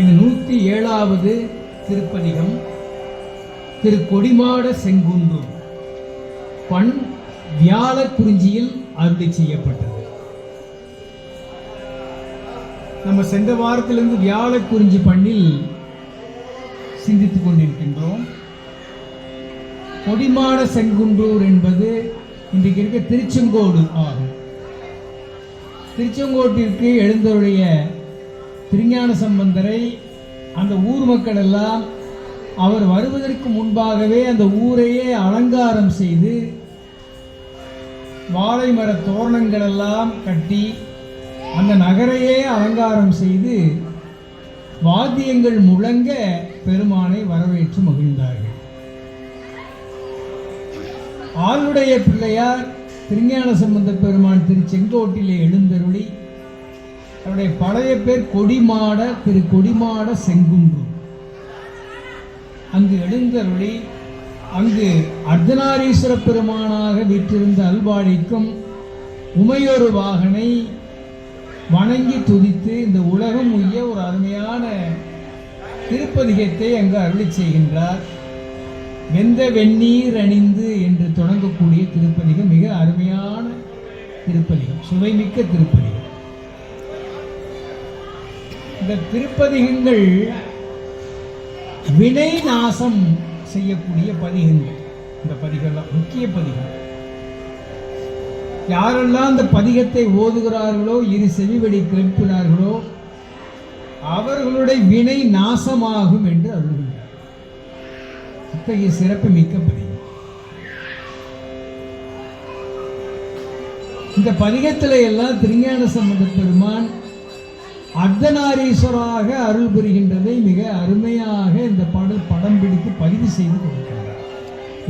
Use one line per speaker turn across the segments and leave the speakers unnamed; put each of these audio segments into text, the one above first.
இது நூற்றி ஏழாவது திருப்பதிகம் திரு கொடிமாட செங்குந்து பண் வியாழ குறிஞ்சியில் அருளி செய்யப்பட்டது நம்ம சென்ற வாரத்திலிருந்து வியாழ குறிஞ்சி பண்ணில் சிந்தித்துக் கொண்டிருக்கின்றோம் கொடிமாட செங்குன்றூர் என்பது இன்றைக்கு இருக்க திருச்செங்கோடு ஆகும் திருச்செங்கோட்டிற்கு எழுந்தருடைய திருஞான சம்பந்தரை அந்த ஊர் மக்கள் எல்லாம் அவர் வருவதற்கு முன்பாகவே அந்த ஊரையே அலங்காரம் செய்து வாழை மர தோரணங்கள் எல்லாம் கட்டி அந்த நகரையே அலங்காரம் செய்து வாத்தியங்கள் முழங்க பெருமானை வரவேற்று மகிழ்ந்தார்கள் ஆளுடைய பிள்ளையார் திருஞான சம்பந்த பெருமான் திரு செங்கோட்டிலே எழுந்தருளி அவருடைய பழைய பேர் கொடிமாட திரு கொடிமாட செங்குன்று அங்கு எழுந்தருளி அங்கு அர்த்தநாரீஸ்வர பெருமானாக வீற்றிருந்த அல்வாழிக்கும் உமையொரு வாகனை வணங்கி துதித்து இந்த உலகம் உய்ய ஒரு அருமையான திருப்பதிகத்தை அங்கு அருளி செய்கின்றார் வெந்த வெந்நீர் அணிந்து என்று தொடங்கக்கூடிய திருப்பதிகம் மிக அருமையான திருப்பதிகம் சுவைமிக்க திருப்பதிகம் இந்த திருப்பதிகங்கள் வினை நாசம் செய்யக்கூடிய பதிகங்கள் இந்த பதிகெல்லாம் முக்கிய பதிகம் யாரெல்லாம் இந்த பதிகத்தை ஓதுகிறார்களோ இரு செவிவெளி கிளப்பினார்களோ அவர்களுடைய வினை நாசமாகும் என்று அருள்கிறார் அத்தகைய சிறப்பு மிக்க பதிகம் இந்த பதிகத்தில எல்லாம் திருஞான சம்பந்த பெருமான் அர்த்தநாரீஸ்வராக அருள் புரிகின்றதை மிக அருமையாக இந்த பாடல் படம் பிடித்து பதிவு செய்து கொடுக்கின்றார்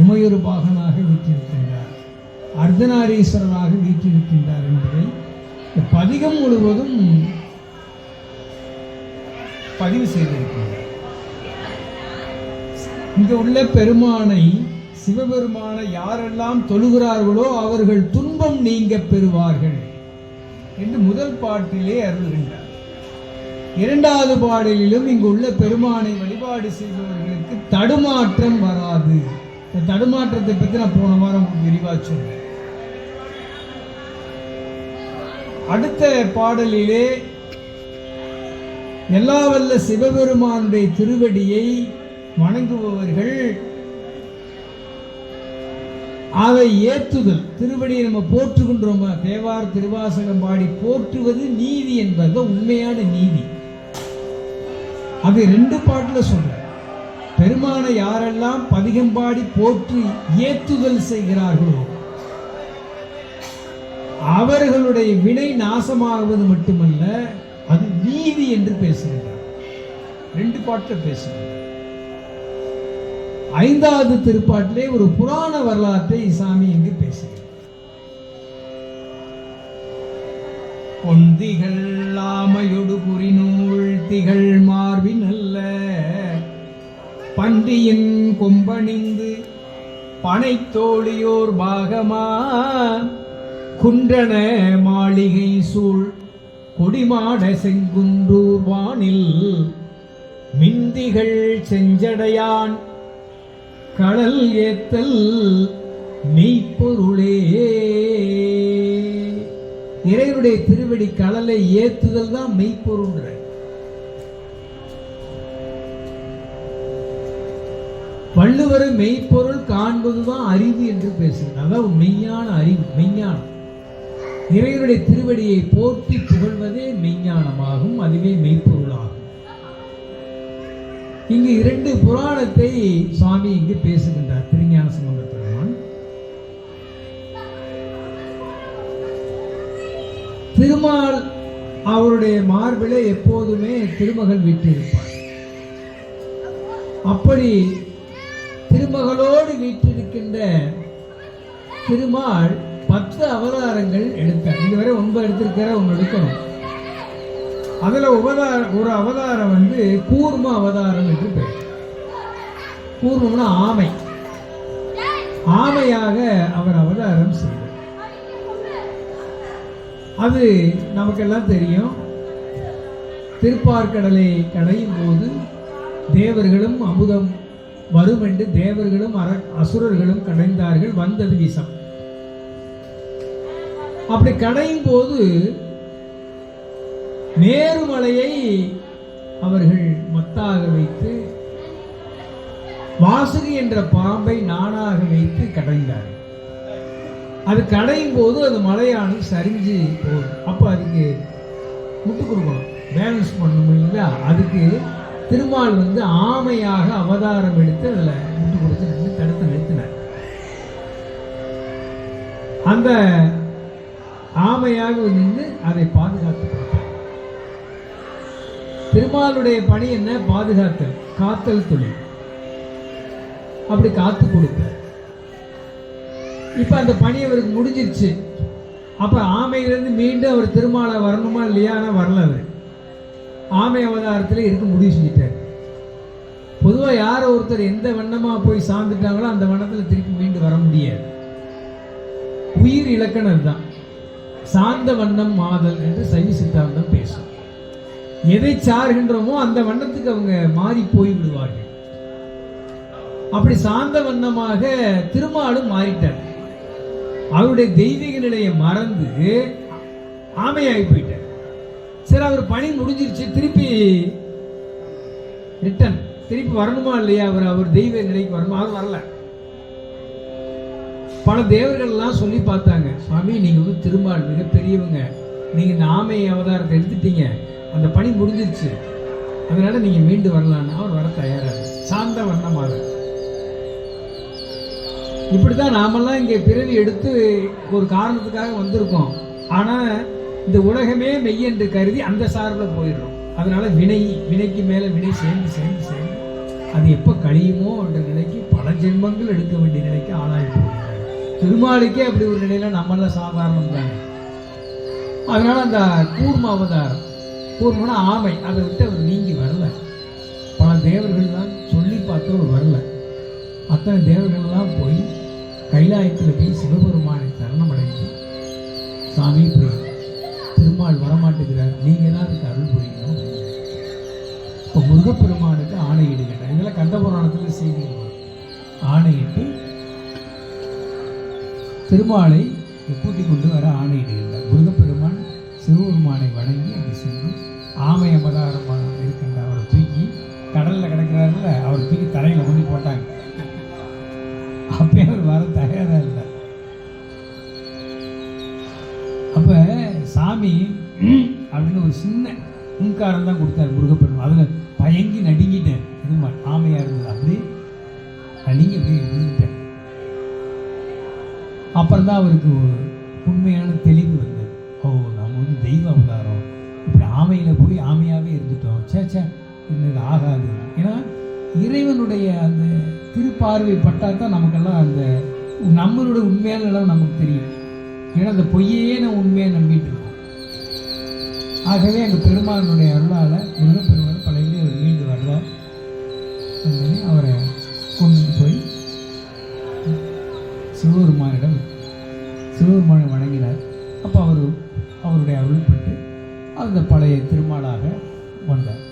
உமையொரு பாகனாக வீற்றிருக்கின்றார் அர்த்தநாரீஸ்வரராக வீற்றிருக்கின்றார் என்பதை இந்த பதிகம் முழுவதும் பதிவு செய்திருக்கின்றார் இங்கே உள்ள பெருமானை சிவபெருமானை யாரெல்லாம் தொழுகிறார்களோ அவர்கள் துன்பம் நீங்க பெறுவார்கள் என்று முதல் பாட்டிலே அருள்கின்றார் இரண்டாவது பாடலிலும் இங்குள்ள பெருமானை வழிபாடு செய்பவர்களுக்கு தடுமாற்றம் வராது இந்த தடுமாற்றத்தை பற்றி நான் போன வாரம் விரிவா அடுத்த பாடலிலே எல்லா வல்ல சிவபெருமானுடைய திருவடியை வணங்குபவர்கள் அதை ஏற்றுதல் திருவடியை நம்ம போற்றுகின்றோமா தேவார் திருவாசகம் பாடி போற்றுவது நீதி என்பது உண்மையான நீதி அது ரெண்டு பாட்டில் சொல்ற பெருமானை யாரெல்லாம் பதிகம் பாடி போற்றி ஏத்துதல் செய்கிறார்களோ அவர்களுடைய வினை நாசமாகுவது மட்டுமல்ல அது நீதி என்று பேசுகிறார் ரெண்டு பாட்டில் பேசுகிறார் ஐந்தாவது திருப்பாட்டிலே ஒரு புராண வரலாற்றை சாமி இங்கு பேசுகிறார் பொந்திகள் ஆமையொடு திகழ் பன்றியின் கொம்பணிந்து பனைத்தோழியோர் பாகமா குன்றன மாளிகை சூழ் கொடிமாட செங்குன்றூர் வானில் மிந்திகள் செஞ்சடையான் கடல் ஏத்தல் மெய்ப்பொருளே இறைவனுடைய திருவடி கடலை ஏத்துதல் தான் மெய்ப்பொருள்ன்ற அதுவரை மெய்ப்பொருள் காண்பதுதான் அறிவு என்று பேசுகிறார் அதான் மெய்யான அறிவு மெய்ஞானம் இறைவனுடைய திருவடியை போற்றி புகழ்வதே மெய்ஞானமாகும் அதுவே மெய்ப்பொருளாகும் இங்கு இரண்டு புராணத்தை சுவாமி இங்கு பேசுகின்றார் திருஞான சம்பந்த பெருமான் திருமால் அவருடைய மார்பிலே எப்போதுமே திருமகள் இருப்பார் அப்படி திருமகளோடு வீற்றிருக்கின்ற திருமால் பத்து அவதாரங்கள் எடுத்தார் இதுவரை ஒன்பது எடுத்திருக்கிற ஒன்று எடுக்கணும் அதில் உபதார ஒரு அவதாரம் வந்து கூர்ம அவதாரம் என்று பெயர் கூர்மம்னா ஆமை ஆமையாக அவர் அவதாரம் செய்தார் அது நமக்கெல்லாம் தெரியும் திருப்பார்கடலை கடையும் போது தேவர்களும் அமுதம் வரும் என்று தேவர்களும் அர அசுரர்களும் கடைந்தார்கள் வந்தது விஷம் அப்படி கடையும் போது நேருமலையை அவர்கள் மத்தாக வைத்து வாசுகி என்ற பாம்பை நானாக வைத்து கடைந்தார் அது கடையும் போது அது மலையானது சரிஞ்சு போகும் அப்போ அதுக்கு முட்டு கொடுக்கணும் பேலன்ஸ் பண்ணணும் இல்லையா அதுக்கு திருமால் வந்து ஆமையாக அவதாரம் எடுத்து அதில் முட்டு கொடுத்து நின்று தடுத்து நிறுத்தினார் அந்த ஆமையாக நின்று அதை பாதுகாத்து கொடுத்தார் திருமாலுடைய பணி என்ன பாதுகாத்தல் காத்தல் தொழில் அப்படி காத்து கொடுத்தார் இப்போ அந்த பணி அவருக்கு முடிஞ்சிருச்சு அப்போ ஆமையிலேருந்து மீண்டும் அவர் திருமாலை வரணுமா இல்லையானா வரல அவர் ஆமை அவதாரத்தில் இருக்க முடிவு செஞ்சிட்டார் பொதுவாக யார் ஒருத்தர் எந்த வண்ணமாக போய் சார்ந்துட்டாங்களோ அந்த வண்ணத்தில் திருப்பி மீண்டு வர முடியாது உயிர் இலக்கணம் தான் சார்ந்த வண்ணம் மாதல் என்று சைவ சித்தாந்தம் பேசும் எதை சார்கின்றோமோ அந்த வண்ணத்துக்கு அவங்க மாறி போய் விடுவார்கள் அப்படி சார்ந்த வண்ணமாக திருமாலும் மாறிட்டார் அவருடைய தெய்வீக நிலையை மறந்து ஆமையாகி போயிட்டார் சரி அவர் பணி முடிஞ்சிருச்சு திருப்பி ரிட்டன் திருப்பி வரணுமா இல்லையா அவர் அவர் தெய்வ நிலைக்கு வரணுமா அவர் வரல பல தேவர்கள்லாம் சொல்லி பார்த்தாங்க சுவாமி நீங்கள் வந்து திருமால் மிகப்பெரியவங்க நீங்கள் இந்த ஆமை அவதாரத்தை எடுத்துட்டீங்க அந்த பணி முடிஞ்சிருச்சு அதனால நீங்கள் மீண்டு வரலான்னு அவர் வர தயாராக சாந்த வண்ணமாக இப்படி தான் நாமெல்லாம் இங்கே பிறவி எடுத்து ஒரு காரணத்துக்காக வந்திருக்கோம் ஆனால் இந்த உலகமே மெய் என்று கருதி அந்த சார்பில் போயிடுறோம் அதனால வினை வினைக்கு மேலே வினை சேர்ந்து சேர்ந்து சேர்ந்து அது எப்போ கழியுமோ என்ற நிலைக்கு பல ஜென்மங்கள் எடுக்க வேண்டிய நிலைக்கு ஆளாகி போகிறோம் திருமாலுக்கே அப்படி ஒரு நிலையில நம்மள சாதாரணம் தான் அதனால அந்த கூர்ம அவதாரம் கூர்மனா ஆமை அதை விட்டு அவர் நீங்கி வரல பல தேவர்கள்லாம் சொல்லி பார்த்தவர் வரல அத்தனை தேவர்கள்லாம் போய் கைலாயத்தில் போய் சிவபெருமானை தருணம் அடைந்தார் நீங்கள் தான் அதுக்கு அருள் புரியணும் இப்போ முருகப்பெருமானுக்கு ஆணையிடுகிற இதெல்லாம் புராணத்தில் ஆணையிட்டு திருமாலை கூட்டிக் கொண்டு வர ஆணையிடுகின்றார் முருகப்பெருமான் சிவபெருமானை வணங்கி அதை செய்து ஆமை அமதாரமான முன்காரம் தான் கொடுத்தாரு முருகப்பெருமான் அதில் பயங்கி நடுங்கிட்டேன் பெருமாள் ஆமையாக இருந்தது அப்படி நடுங்கி அப்படியே நடுங்கிட்டேன் அப்புறம் தான் அவருக்கு உண்மையான தெளிவு வந்தது ஓ நம்ம வந்து தெய்வ அவதாரம் இப்படி ஆமையில் போய் ஆமையாகவே இருந்துட்டோம் சேச்சா இது ஆகாது ஏன்னா இறைவனுடைய அந்த திருப்பார்வை பட்டால் தான் நமக்கெல்லாம் அந்த நம்மளுடைய உண்மையான நமக்கு தெரியும் ஏன்னா அந்த பொய்யே நான் உண்மையை நம்பிட்டு ஆகவே அந்த பெருமானுடைய அருளால் முருகப்பெருமான் பழைய அவர் மீண்டு வரல அவரை கொண்டு போய் சிவபெருமானிடம் சிவபெருமானை வணங்கினார் அப்போ அவர் அவருடைய அருள்பட்டு அந்த பழைய திருமாலாக வந்தார்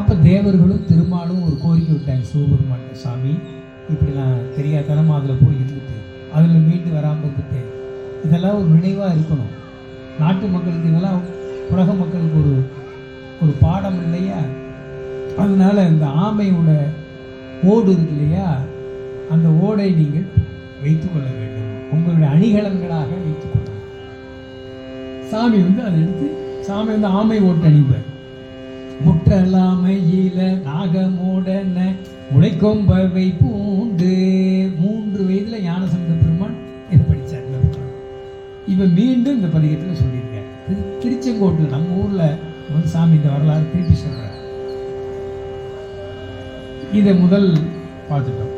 அப்போ தேவர்களும் திருமாலும் ஒரு கோரிக்கை விட்டாங்க சிவபெருமான் சாமி இப்படி நான் தெரியாதனமாக அதில் போய் இருந்துட்டு அதில் மீண்டு வராமல் இருந்துட்டு இதெல்லாம் ஒரு நினைவாக இருக்கணும் நாட்டு மக்களுக்கு இதெல்லாம் உலக மக்களுக்கு ஒரு ஒரு பாடம் இல்லையா அதனால இந்த ஆமையோட ஓடு இருக்கு இல்லையா அந்த ஓடை நீங்கள் வைத்துக்கொள்ள வேண்டும் உங்களுடைய அணிகலன்களாக வைத்துக்கொள்ள சாமி வந்து அதை எடுத்து சாமி வந்து ஆமை ஓட்டு அணிப்பார் முட்டலாமையில நாகமோடன முளைக்கொம்பவை பூண்டு மூன்று வயதில் ஞானசம்பந்த பெருமான் இதை படித்தார் இவன் மீண்டும் இந்த பதிகத்தில் சொல்லியிருக்கேன் திருச்செங்கோட்டு நம்ம ஊரில் ஒரு சாமி இந்த வரலாறு திருப்பி சொல்கிறார் இதை முதல் பார்த்துட்டோம்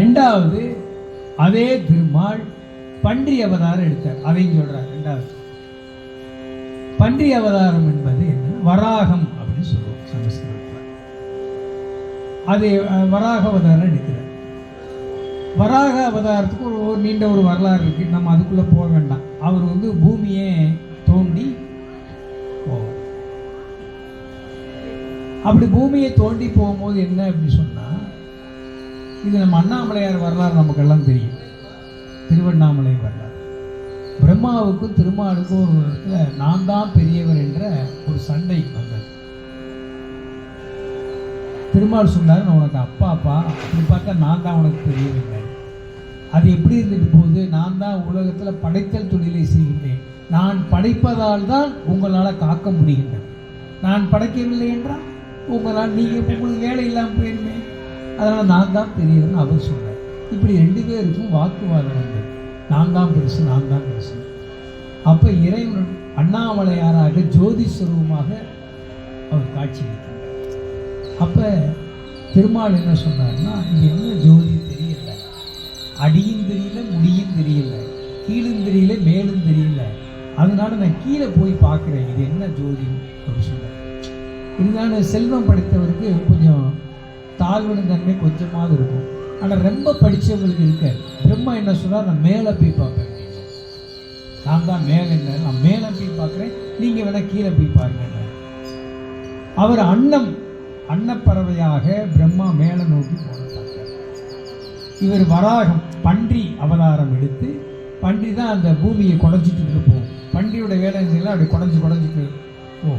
ரெண்டாவது அதே திருமால் பன்றி அவதாரம் எடுத்தார் அதையும் சொல்கிறார் ரெண்டாவது பன்றி அவதாரம் என்பது என்ன வராகம் அப்படின்னு சொல்லுவோம் சமஸ்கிருதத்தில் அதை வராக அவதாரம் எடுக்கிறார் வராக அவதாரத்துக்கு ஒரு நீண்ட ஒரு வரலாறு இருக்குது நம்ம அதுக்குள்ளே போக வேண்டாம் அவர் வந்து பூமியை தோண்டி அப்படி பூமியை தோண்டி போகும்போது என்ன அப்படின்னு சொன்னால் இது நம்ம அண்ணாமலையார் வரலாறு நமக்கெல்லாம் தெரியும் திருவண்ணாமலை வரலாறு பிரம்மாவுக்கும் திருமாலுக்கும் ஒரு இடத்துல நான் தான் பெரியவர் என்ற ஒரு சண்டை வந்தது திருமால் சொன்னார் நான் உனக்கு அப்பா அப்படி பார்த்தா நான் தான் உனக்கு தெரியவில்லை அது எப்படி இருந்துட்டு போகுது நான் தான் உலகத்தில் படைத்தல் தொழிலை செய்கின்றேன் நான் படைப்பதால் தான் உங்களால் காக்க முடிகின்றது நான் படைக்கவில்லை என்றால் உங்களால் நீங்கள் உங்களுக்கு வேலை இல்லாமல் போயிருமே அதனால் நான் தான் பெரியவன் அவர் சொல்கிறேன் இப்படி ரெண்டு பேருக்கும் வாக்குவாதம் வந்தது நான் தான் பெருசு நான் தான் பெருசு அப்போ இறைவன் அண்ணாமலையாராக ஜோதி சுரூபமாக அவர் காட்சி அப்போ திருமால் என்ன சொன்னார்னா இங்கே என்ன ஜோதி அடியும் தெரியல முடியும் தெரியல கீழும் தெரியல மேலும் தெரியல அதனால நான் கீழே போய் பார்க்குறேன் இது என்ன ஜோதி அப்படின்னு சொல்லுவேன் இருந்தாலும் செல்வம் படித்தவருக்கு கொஞ்சம் தாழ்வன தன்மை கொஞ்சமாவது இருக்கும் ஆனால் ரொம்ப படித்தவங்களுக்கு இருக்க பிரம்மா என்ன சொல்கிறார் நான் மேலே போய் பார்ப்பேன் நான் தான் மேலே நான் மேலே போய் பார்க்குறேன் நீங்கள் வேணால் கீழே போய் பாருங்க அவர் அன்னம் அன்னப்பறவையாக பிரம்மா மேலே நோக்கி போனார் இவர் வராகம் பன்றி அவதாரம் எடுத்து பன்றி தான் அந்த பூமியை குடஞ்சிட்டு இருப்போம் பன்றியோட வேலை செஞ்சீங்களா அப்படி குடஞ்சி குடஞ்சிட்டு ஓ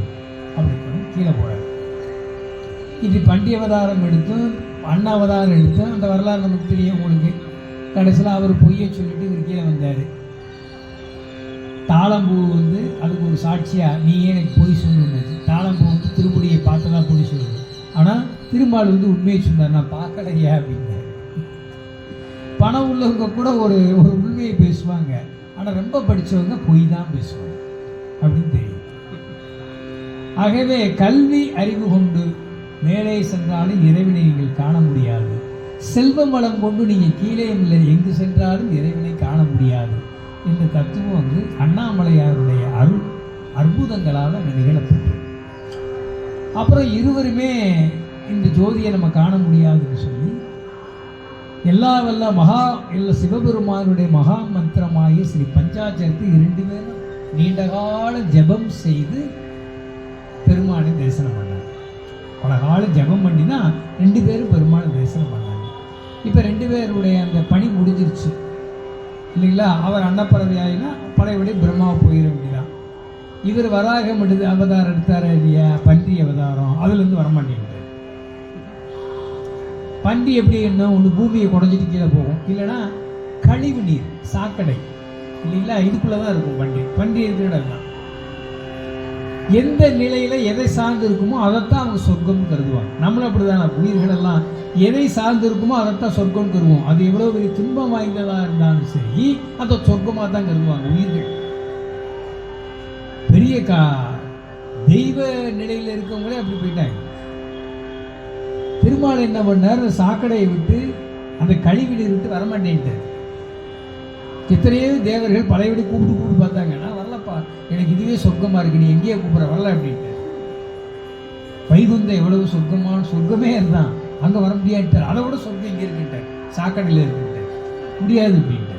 அப்படின்னு கீழே போகிறார் இது பண்டி அவதாரம் எடுத்தும் அண்ணா அவதாரம் எடுத்தும் அந்த வரலாறு நமக்கு தெரியும் உங்களுக்கு கடைசியில் அவர் பொய்யை சொல்லிட்டு இவர் கீழே வந்தார் தாளம்பூ வந்து அதுக்கு ஒரு சாட்சியாக நீ ஏன் எனக்கு பொய் சொல்லணும் தாளம்பூ வந்து திருப்படியை தான் பொய் சொல்லுது ஆனால் திருமால் வந்து உண்மையை சொன்னார் நான் பார்க்கலையா அப்படின்னு பணம் உள்ளவங்க கூட ஒரு ஒரு உண்மையை பேசுவாங்க ஆனால் ரொம்ப படித்தவங்க பொய் தான் பேசுவாங்க அப்படின்னு தெரியும் ஆகவே கல்வி அறிவு கொண்டு மேலே சென்றாலும் இறைவனை நீங்கள் காண முடியாது செல்வ வளம் கொண்டு நீங்கள் கீழே இல்லை எங்கு சென்றாலும் இறைவனை காண முடியாது என்ற தத்துவம் வந்து அண்ணாமலையாருடைய அருள் அற்புதங்களால் அங்கே நிகழப்பட்டது அப்புறம் இருவருமே இந்த ஜோதியை நம்ம காண முடியாதுன்னு சொல்லி எல்லா வல்ல மகா இல்லை சிவபெருமானுடைய மகா மந்திரமாகிய ஸ்ரீ பஞ்சாச்சரத்தை இரண்டு பேரும் நீண்டகால ஜபம் செய்து பெருமானை தரிசனம் பண்ணாங்க பல கால ஜபம் பண்ணினா ரெண்டு பேரும் பெருமானை தரிசனம் பண்ணாங்க இப்போ ரெண்டு பேருடைய அந்த பணி முடிஞ்சிருச்சு இல்லைங்களா அவர் அன்னப்பறவையாயினா பழையபடி பிரம்மா போயிட வேண்டியதான் இவர் வராக அவதாரம் எடுத்தார் இல்லையா பன்றி அவதாரம் அதுலேருந்து வர மாட்டேங்குது பண்டி எப்படி என்ன ஒன்று பூமியை குறைஞ்சிட்டு கீழே போகும் இல்லைன்னா கழிவு நீர் சாக்கடை இல்லைங்களா இதுக்குள்ளே தான் இருக்கும் பண்டி பண்டி இருக்கிற எந்த நிலையில் எதை சார்ந்து இருக்குமோ அதைத்தான் அவங்க சொர்க்கம் கருதுவாங்க நம்மளும் அப்படிதான உயிர்களெல்லாம் எதை சார்ந்து இருக்குமோ அதைத்தான் சொர்க்கம் கருவோம் அது எவ்வளோ பெரிய துன்பம் வாய்ந்ததாக இருந்தாலும் சரி அதை சொர்க்கமாக தான் கருதுவாங்க உயிர்கள் பெரிய கா தெய்வ நிலையில் இருக்கவங்களே அப்படி போயிட்டாங்க பெருமாள் என்ன பண்ணார் சாக்கடையை விட்டு அந்த இருந்து விட்டு வரமாட்டேன்ட்டார் எத்தனையோ தேவர்கள் பழைய விட கூப்பிட்டு கூப்பிட்டு பார்த்தாங்க வரலப்பா எனக்கு இதுவே சொர்க்கமாக இருக்கு நீ எங்கேயே கூப்பிட்ற வரல அப்படின்ட்டு வைகுந்த எவ்வளவு சொர்க்கமான சொர்க்கமே இருந்தான் அங்கே வர முடியாது அதை விட சொர்க்கம் இங்கே இருக்கின்றார் சாக்கடையில் இருக்கின்றார் முடியாது அப்படின்ட்டு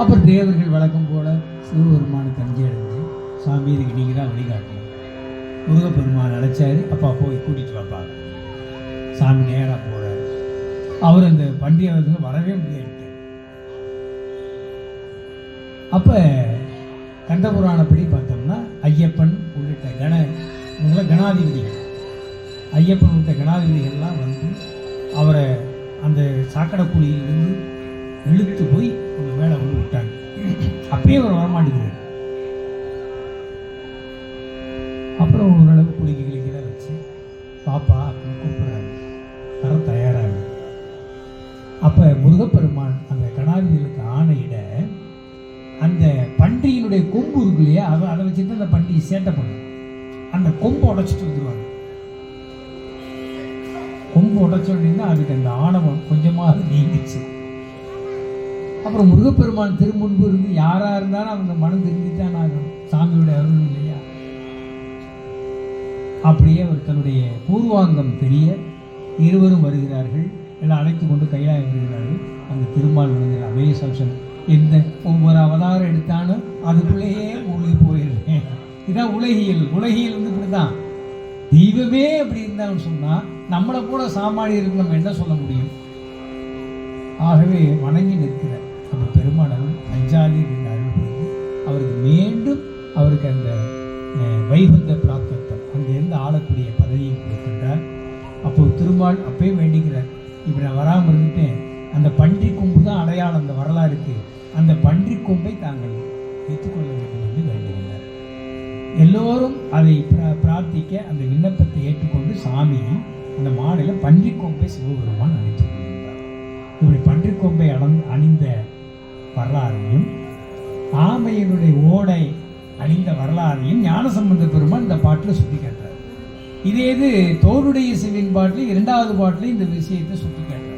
அப்புறம் தேவர்கள் வழக்கம் போல சிவபெருமானுக்கு தஞ்சை அடைஞ்சு சாமி இதுக்கு நீங்கள் தான் வழிகாட்டணும் முருகப்பெருமான் அழைச்சாரு அப்பா போய் கூட்டிகிட்டு வாப்பாங்க சாமி நேராக போகிறார் அவர் அந்த பண்டிகை வரவே முடியாது அப்போ கண்டபுராணப்படி பார்த்தோம்னா ஐயப்பன் உள்ளிட்ட கண இவங்களாம் கணாதிபதிகள் ஐயப்பன் உள்ளிட்ட கணாதிபதிகள்லாம் வந்து அவரை அந்த சாக்கடை குழியிலிருந்து இழுத்து போய் மேலே வந்து விட்டாங்க அப்பயே அவர் வரமாட்டேங்கிறார் சேட்டை பண்ணு அந்த கொம்பு உடைச்சிட்டு வந்துடுவாங்க கொம்பு உடைச்சோடனீங்கன்னா அதுக்கு அந்த ஆணவம் கொஞ்சமாக நீங்கிச்சு அப்புறம் முருகப்பெருமான் திருமுன்பு இருந்து யாராக இருந்தாலும் அவங்க மனம் திரும்பித்தான் ஆகணும் சாமியோட அருள் இல்லையா அப்படியே அவர் தன்னுடைய பூர்வாங்கம் தெரிய இருவரும் வருகிறார்கள் எல்லாம் அழைத்து கொண்டு கையாக வருகிறார்கள் அந்த திருமால் விழுகிற அபய சம்சன் எந்த ஒவ்வொரு அவதாரம் எடுத்தாலும் அதுக்குள்ளேயே மூழ்கி போயிடும் இதான் உலகியல் உலகியல் வந்து இப்படிதான் தெய்வமே அப்படி இருந்தாலும் சொன்னா நம்மளை கூட இருக்கு நம்ம என்ன சொல்ல முடியும் ஆகவே வணங்கி நிற்கிற நம்ம பெருமானவன் அஞ்சாதி அப்படின்னு அவருக்கு மீண்டும் அவருக்கு அந்த வைகுந்த பிராப்தத்தம் இருந்து ஆளக்கூடிய பதவியை கொடுக்கின்றார் அப்போ திருமால் அப்பயும் வேண்டிக்கிறார் இப்படி நான் வராமல் இருந்துட்டேன் அந்த பன்றி கொம்பு தான் அடையாளம் அந்த வரலாறுக்கு அந்த பன்றி கொம்பை தாங்கள் வைத்துக்கொள்ள வேண்டும் எல்லோரும் அதை பிரார்த்திக்க அந்த விண்ணப்பத்தை ஏற்றுக்கொண்டு சாமியை அந்த மாலையில் கொம்பை சிவபெருமான் அனுப்பி இப்படி பன்றிக்கொம்பை அடந் அணிந்த வரலாறையும் ஆமையினுடைய ஓடை அணிந்த வரலாறையும் ஞானசம்பந்த பெருமான் இந்த பாட்டில் சுற்றி காட்டுறார் இதே இது தோருடைய சிவன் பாட்டில் இரண்டாவது பாட்டில் இந்த விஷயத்தை சுட்டி காட்டுறார்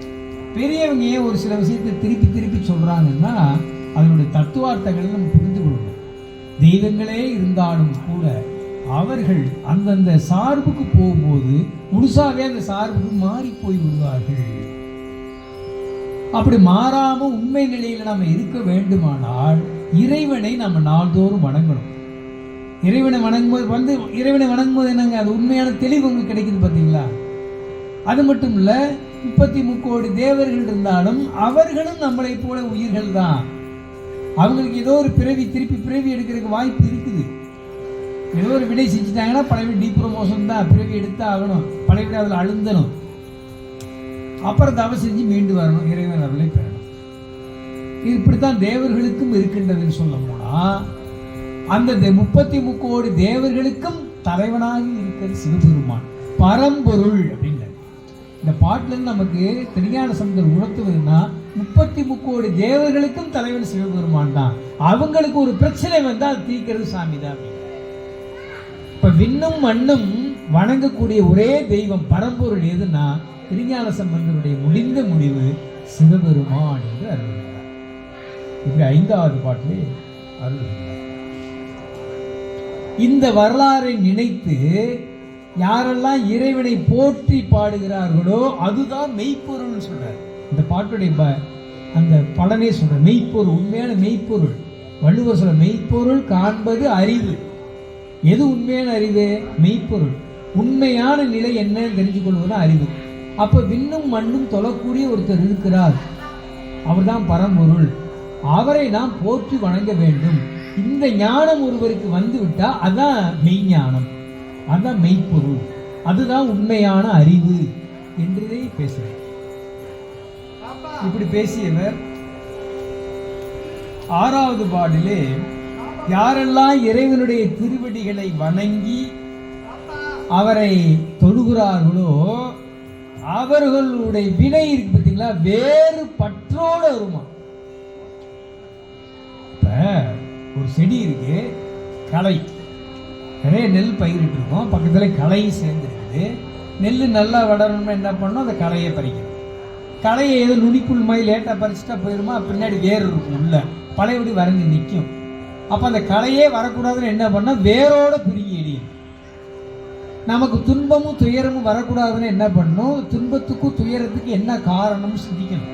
பெரியவங்க ஏன் ஒரு சில விஷயத்தை திருப்பி திருப்பி சொல்கிறாங்கன்னா அதனுடைய தத்துவார்த்தங்கள் நம்ம தெய்வங்களே இருந்தாலும் கூட அவர்கள் அந்தந்த சார்புக்கு போகும்போது முழுசாவே அந்த சார்புக்கு மாறி போய் விடுவார்கள் அப்படி மாறாம உண்மை நிலையில நாம இருக்க வேண்டுமானால் இறைவனை நம்ம நாள்தோறும் வணங்கணும் இறைவனை வணங்கும்போது வந்து இறைவனை வணங்கும்போது என்னங்க அது உண்மையான தெளிவு உங்களுக்கு கிடைக்குது பார்த்தீங்களா அது மட்டும் இல்லை முப்பத்தி முக்கோடி தேவர்கள் இருந்தாலும் அவர்களும் நம்மளை போல உயிர்கள் தான் அவங்களுக்கு ஏதோ ஒரு பிறவி திருப்பி பிறவி எடுக்கிறதுக்கு வாய்ப்பு இருக்குது ஏதோ ஒரு விடை செஞ்சுட்டாங்கன்னா பழைய டீ ப்ரொமோஷன் தான் பிறவி எடுத்தா ஆகணும் பழைய விட அதில் அழுந்தணும் அப்புறம் தவறு செஞ்சு மீண்டு வரணும் இறைவன் அவளை பெறணும் இப்படித்தான் தேவர்களுக்கும் இருக்கின்றதுன்னு சொல்ல போனால் அந்த முப்பத்தி முக்கோடி தேவர்களுக்கும் தலைவனாக இருக்கிறது சிவபெருமான் பரம்பொருள் அப்படின்னு இந்த இருந்து நமக்கு தனியான சமுதர் உணர்த்துவதுன்னா முப்பத்தி முக்கோடி தேவர்களுக்கும் தலைவன் சிவபெருமான் தான் அவங்களுக்கு ஒரு பிரச்சனை வந்தால் தீக்கிறது சாமி தான் இப்ப விண்ணும் மண்ணும் வணங்கக்கூடிய ஒரே தெய்வம் பரம்பொருள் எதுன்னா திருஞான சம்பந்தனுடைய முடிந்த முடிவு சிவபெருமான் என்று அருள்கிறார் இப்படி ஐந்தாவது பாட்டிலே அருள்கிறார் இந்த வரலாறை நினைத்து யாரெல்லாம் இறைவனை போற்றி பாடுகிறார்களோ அதுதான் மெய்ப்பொருள் சொல்றாரு இந்த பாட்டுடைய ப அந்த பலனே சொல்கிற மெய்ப்பொருள் உண்மையான மெய்ப்பொருள் வள்ளுவர் சொல்ல மெய்ப்பொருள் காண்பது அறிவு எது உண்மையான அறிவு மெய்ப்பொருள் உண்மையான நிலை என்னன்னு தெரிஞ்சு கொள்வது அறிவு அப்போ விண்ணும் மண்ணும் தொழக்கூடிய ஒருத்தர் இருக்கிறார் அவர்தான் பரம்பொருள் அவரை நாம் போற்றி வணங்க வேண்டும் இந்த ஞானம் ஒருவருக்கு வந்துவிட்டால் அதான் மெய்ஞானம் அதான் மெய்ப்பொருள் அதுதான் உண்மையான அறிவு என்றுதே பேசுகிறேன் இப்படி பேசியவர் ஆறாவது பாடிலே யாரெல்லாம் இறைவனுடைய திருவடிகளை வணங்கி அவரை தொழுகிறார்களோ அவர்களுடைய வினை இருக்கு பார்த்தீங்களா வேறு பற்றோடு வருமா இப்ப ஒரு செடி இருக்கு களை நிறைய நெல் பயிரிட்டு இருக்கோம் பக்கத்தில் களை சேர்ந்துருக்குது நெல் நல்லா வளரணும்னு என்ன பண்ணோம் அந்த களையை பறிக்கணும் தலையை ஏதோ நுனிக்குள் மாதிரி லேட்டாக பறிச்சுட்டா போயிடுமா பின்னாடி வேர் இருக்கும் உள்ள பழையபடி வரைஞ்சி நிற்கும் அப்போ அந்த கலையே வரக்கூடாதுன்னு என்ன பண்ணால் வேரோட பிரிங்கி எரியும் நமக்கு துன்பமும் துயரமும் வரக்கூடாதுன்னு என்ன பண்ணும் துன்பத்துக்கும் துயரத்துக்கு என்ன காரணம்னு சிந்திக்கணும்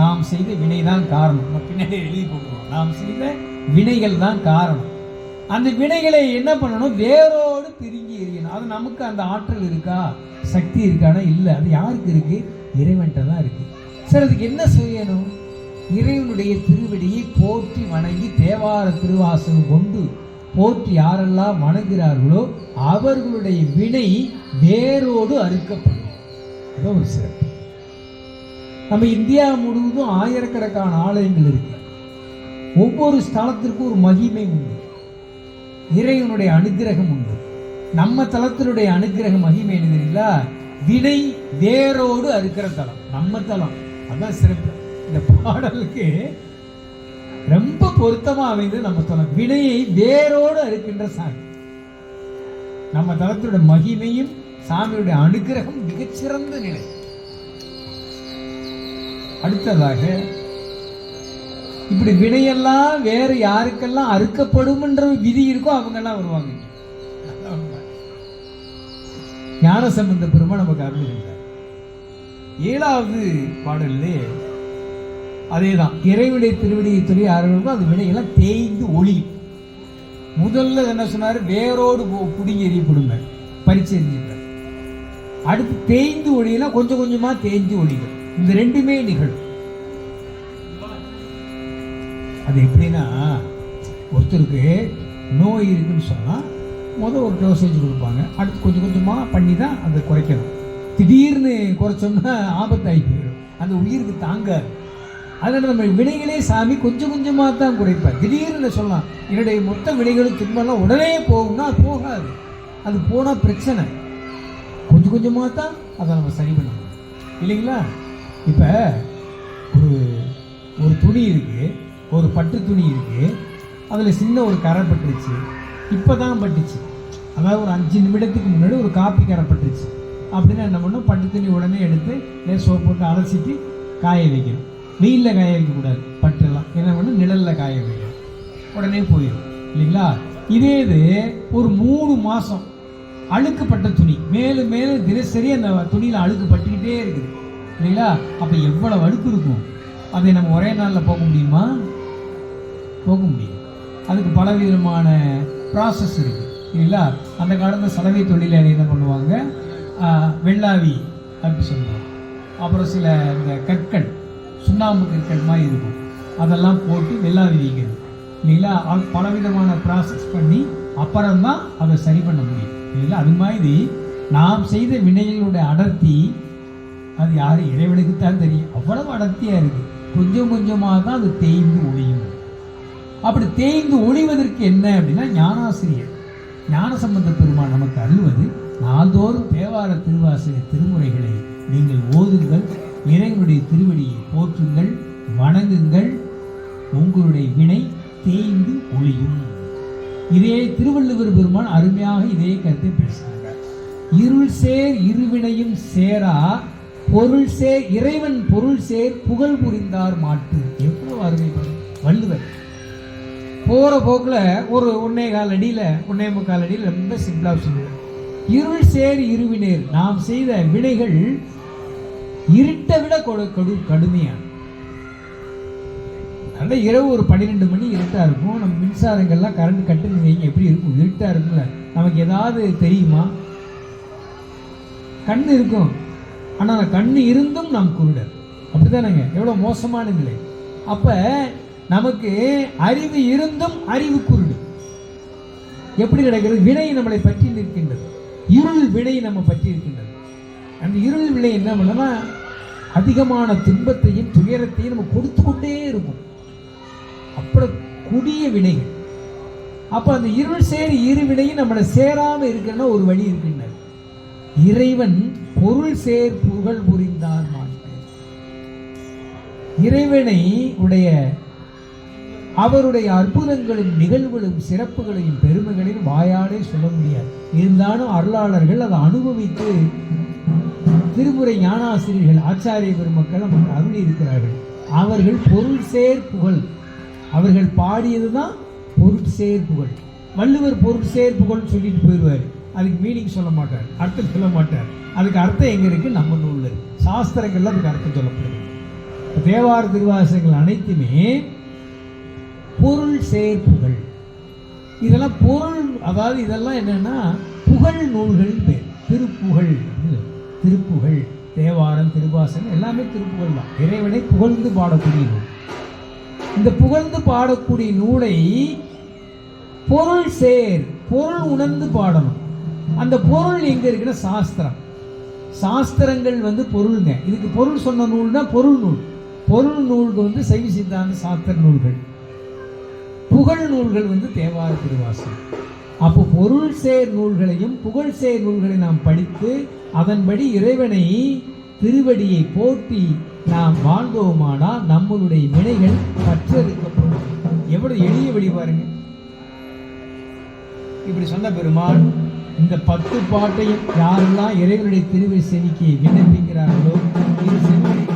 நாம் செய்த வினை தான் காரணம் பின்னாடி எழுதி போடுவோம் நாம் செய்த வினைகள் தான் காரணம் அந்த வினைகளை என்ன பண்ணணும் வேரோடு பிரிங்கி எரியணும் அது நமக்கு அந்த ஆற்றல் இருக்கா சக்தி இருக்கானா இல்லை அது யாருக்கு இருக்குது இறைவன்கிட்ட தான் இருக்கு சார் அதுக்கு என்ன செய்யணும் இறைவனுடைய திருவடியை போற்றி வணங்கி தேவார திருவாசகம் கொண்டு போற்றி யாரெல்லாம் வணங்குகிறார்களோ அவர்களுடைய வினை வேரோடு அறுக்கப்படும் அதான் ஒரு சிறப்பு நம்ம இந்தியா முழுவதும் ஆயிரக்கணக்கான ஆலயங்கள் இருக்கு ஒவ்வொரு ஸ்தலத்திற்கும் ஒரு மகிமை உண்டு இறைவனுடைய அனுகிரகம் உண்டு நம்ம தளத்தினுடைய அனுகிரக மகிமை என்ன வினை வேரோடு அறுக்கிற தலம் நம்ம தலம் அதான் சிறப்பு இந்த பாடலுக்கு ரொம்ப பொருத்தமா அமைந்து நம்ம தலம் வினையை வேரோடு அறுக்கின்ற சாமி நம்ம தளத்தோட மகிமையும் சாமியுடைய அனுகிரகம் மிகச்சிறந்த நிலை அடுத்ததாக இப்படி வினையெல்லாம் வேற யாருக்கெல்லாம் அறுக்கப்படும் விதி இருக்கோ அவங்கெல்லாம் வருவாங்க சம்பந்த பெருமா நமக்கு அருள்கிறார் ஏழாவது பாடலே அதே தான் இறைவிடை திருவிடையை துறை ஆரம்பிக்கும் அது விடையெல்லாம் தேய்ந்து ஒளியும் முதல்ல என்ன சொன்னார் வேரோடு புடுங்கி எறியப்படுங்க பறிச்சு அடுத்து தேய்ந்து ஒளியெல்லாம் கொஞ்சம் கொஞ்சமாக தேய்ந்து ஒளிகள் இந்த ரெண்டுமே நிகழும் அது எப்படின்னா ஒருத்தருக்கு நோய் இருக்குன்னு சொன்னால் முதல் ஒரு டோஸ் செஞ்சு கொடுப்பாங்க அடுத்து கொஞ்சம் கொஞ்சமாக பண்ணி தான் அதை குறைக்கணும் திடீர்னு குறைச்சோம்னா ஆபத்தாகி போயிடும் அந்த உயிருக்கு தாங்காது அதனால் நம்ம வினைகளே சாமி கொஞ்சம் கொஞ்சமாக தான் குறைப்பார் திடீர்னு சொல்லலாம் என்னுடைய மொத்த வினைகளும் திரும்பலாம் உடனே போகும்னா போகாது அது போனால் பிரச்சனை கொஞ்சம் கொஞ்சமாக தான் அதை நம்ம சரி பண்ணணும் இல்லைங்களா இப்போ ஒரு ஒரு துணி இருக்குது ஒரு பட்டு துணி இருக்குது அதில் சின்ன ஒரு கரை பட்டுருச்சு இப்போ தான் பட்டுச்சு அதாவது ஒரு அஞ்சு நிமிடத்துக்கு முன்னாடி ஒரு காப்பி கரப்பட்டுச்சு அப்படின்னு என்ன பண்ணும் பட்டு தண்ணி உடனே எடுத்து லேசோ சோப் போட்டு அலசிட்டு காய வைக்கணும் வெயிலில் காய வைக்கக்கூடாது பட்டுலாம் என்ன பண்ணும் நிழலில் காய வைக்கணும் உடனே போயிடும் இல்லைங்களா இதே இது ஒரு மூணு மாதம் அழுக்குப்பட்ட துணி மேலும் மேலும் தினசரி அந்த துணியில் அழுக்கு பட்டுக்கிட்டே இருக்குது இல்லைங்களா அப்போ எவ்வளோ அழுக்கு இருக்கும் அதை நம்ம ஒரே நாளில் போக முடியுமா போக முடியும் அதுக்கு பலவிதமான ப்ராசஸ் இருக்குது சரிங்களா அந்த காலத்தில் சலவை தொழில் என்ன பண்ணுவாங்க வெள்ளாவி அப்படி சொல்லுவாங்க அப்புறம் சில இந்த கற்கள் சுண்ணாம்பு கற்கள் மாதிரி இருக்கும் அதெல்லாம் போட்டு வெள்ளாவி வைக்கிறது இல்லைங்களா பலவிதமான ப்ராசஸ் பண்ணி அப்புறம்தான் அதை சரி பண்ண முடியும் இல்லைங்களா அது மாதிரி நாம் செய்த வினைகளுடைய அடர்த்தி அது யார் இறைவனுக்குத்தான் தெரியும் அவ்வளவு அடர்த்தியாக இருக்குது கொஞ்சம் கொஞ்சமாக தான் அது தேய்ந்து ஒழியும் அப்படி தேய்ந்து ஒழிவதற்கு என்ன அப்படின்னா ஞானாசிரியர் ஞானசம்பந்த பெருமான் நமக்கு அருள்வது நாள்தோறும் தேவார திருவாசக திருமுறைகளை நீங்கள் ஓதுங்கள் இறைவனுடைய திருவடியை போற்றுங்கள் வணங்குங்கள் உங்களுடைய வினை தேய்ந்து ஒளியும் இதே திருவள்ளுவர் பெருமான் அருமையாக இதே கருத்தை பேசுகிறார் இருள் சேர் இருவினையும் சேரா பொருள் சேர் இறைவன் பொருள் சேர் புகழ் புரிந்தார் மாட்டு எவ்வளவு அருமை வள்ளுவர் போகிற போக்கில் ஒரு ஒன்னே கால் அடியில் ஒன்னே முக்கால் அடியில் ரொம்ப சிம்பிளாக சொல்லுவேன் இருள் சேர் இருவினேர் நாம் செய்த வினைகள் இருட்டை விட கொடு கடு கடுமையான அந்த இரவு ஒரு பன்னிரெண்டு மணி இருட்டாக இருக்கும் நம்ம மின்சாரங்கள்லாம் கரண்ட் கட்டுன்னு வைங்க எப்படி இருக்கும் இருட்டாக இருக்கும்ல நமக்கு ஏதாவது தெரியுமா கண் இருக்கும் ஆனால் கண் இருந்தும் நாம் குருடர் தானேங்க எவ்வளோ மோசமான நிலை அப்போ நமக்கு அறிவு இருந்தும் அறிவு குருடு எப்படி நடக்கிறது வினை நம்மளை பற்றி நிற்கின்றது இருள் வினை நம்ம பற்றி இருக்கின்றது அந்த இருள் வினை என்ன பண்ணனா அதிகமான துன்பத்தையும் துயரத்தையும் நம்ம கொடுத்து கொண்டே இருக்கும் அப்புறம் குடிய வினைகள் அப்போ அந்த இருள் சேர் இரு வினையும் நம்மளை சேராமல் இருக்குன்னா ஒரு வழி இருக்கின்றது இறைவன் பொருள் சேர் புகழ் புரிந்தார் இறைவனை உடைய அவருடைய அற்புதங்களும் நிகழ்வுகளும் சிறப்புகளையும் பெருமைகளையும் வாயாலே சொல்ல முடியாது இருந்தாலும் அருளாளர்கள் அதை அனுபவித்து திருமுறை ஞானாசிரியர்கள் ஆச்சாரிய பெருமக்கள் நமக்கு அருளி இருக்கிறார்கள் அவர்கள் பொருள் சேர்ப்புகள் புகழ் அவர்கள் பாடியது தான் பொருள் புகழ் வள்ளுவர் பொருள் புகழ் சொல்லிட்டு போயிடுவார் அதுக்கு மீனிங் சொல்ல மாட்டார் அர்த்தம் சொல்ல மாட்டார் அதுக்கு அர்த்தம் எங்கே இருக்குது நம்ம நூலில் சாஸ்திரங்கள்ல அதுக்கு அர்த்தம் சொல்லப்படுது தேவார திருவாசங்கள் அனைத்துமே பொருள் சேர்ப்புகள் இதெல்லாம் பொருள் அதாவது இதெல்லாம் என்னென்னா புகழ் நூல்கள் பேர் திருப்புகழ் திருப்புகழ் தேவாரம் திருவாசன் எல்லாமே திருப்புகழ் தான் இறைவனை புகழ்ந்து பாடக்கூடிய நூல் இந்த புகழ்ந்து பாடக்கூடிய நூலை பொருள் சேர் பொருள் உணர்ந்து பாடணும் அந்த பொருள் எங்கே இருக்குன்னா சாஸ்திரம் சாஸ்திரங்கள் வந்து பொருளுங்க இதுக்கு பொருள் சொன்ன நூல்னா பொருள் நூல் பொருள் நூல்கள் வந்து சைவ சித்தாந்த சாஸ்திர நூல்கள் புகழ் நூல்கள் வந்து தேவார திருவாசகம் அப்போ பொருள் சேர் நூல்களையும் புகழ் சேர் நூல்களை நாம் படித்து அதன்படி இறைவனை திருவடியை போற்றி நாம் வாழ்ந்தோமானால் நம்மளுடைய வினைகள் கற்றெடுக்கப்படும் எவ்வளவு எளிய வழி பாருங்க இப்படி சொன்ன பெருமாள் இந்த பத்து பாட்டையும் யாரெல்லாம் இறைவனுடைய திருவை செவிக்கு விண்ணப்பிக்கிறார்களோ இது செவிக்கு